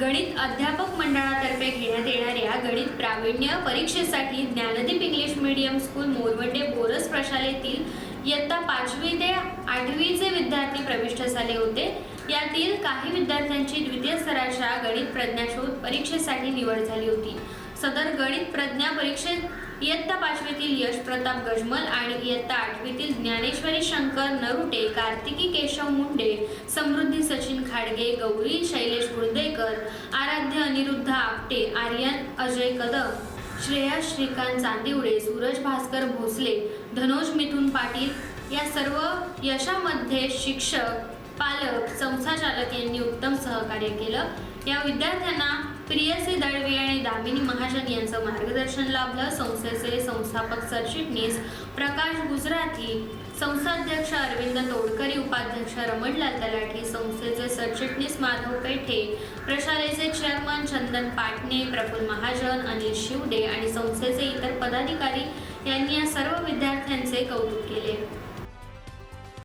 गणित अध्यापक मंडळातर्फे घेण्यात येणाऱ्या गणित प्रावीण्य परीक्षेसाठी Gyandeep English medium school Morwande Boras प्रशालेतील इयत्ता पाचवी ते आठवीचे विद्यार्थी प्रविष्ट झाले होते. यातील काही विद्यार्थ्यांची द्वितीय स्तराच्या गणित प्रज्ञाशोध परीक्षेसाठी निवड झाली होती. सदर गणित प्रज्ञा परीक्षेत इयत्ता पाचवीतील यश प्रताप गजमल आणि इयत्ता आठवीतील ज्ञानेश्वरी शंकर नरुटे कार्तिकी केशव मुंडे समृद्धी सचिन खाडगे गौरी शैलेश गुळदेकर आराध्य अनिरुद्ध आपटे आर्यन अजय कदम श्रेया श्रीकांत चांदिवडे सूरज भास्कर भोसले धनोज मिथुन पाटील या सर्व यशामध्ये शिक्षक पालक संस्थाचालक यांनी उत्तम सहकार्य केलं. या विद्यार्थ्यांना प्रियसी दळवी आणि दामिनी महाजन यांचं मार्गदर्शन लाभलं. संस्थेचे संस्थापक सरचिटणीस प्रकाश गुजराती संस्थाध्यक्ष अरविंद तोडकरी उपाध्यक्ष रमणलाल तलाठी संस्थेचे सरचिटणीस माधव पेठे प्रशालेचे चेअरमन चंदन पाटणे प्रफुल्ल महाजन अनिल शिवडे आणि संस्थेचे इतर पदाधिकारी यांनी या सर्व विद्यार्थ्यांचे कौतुक केले.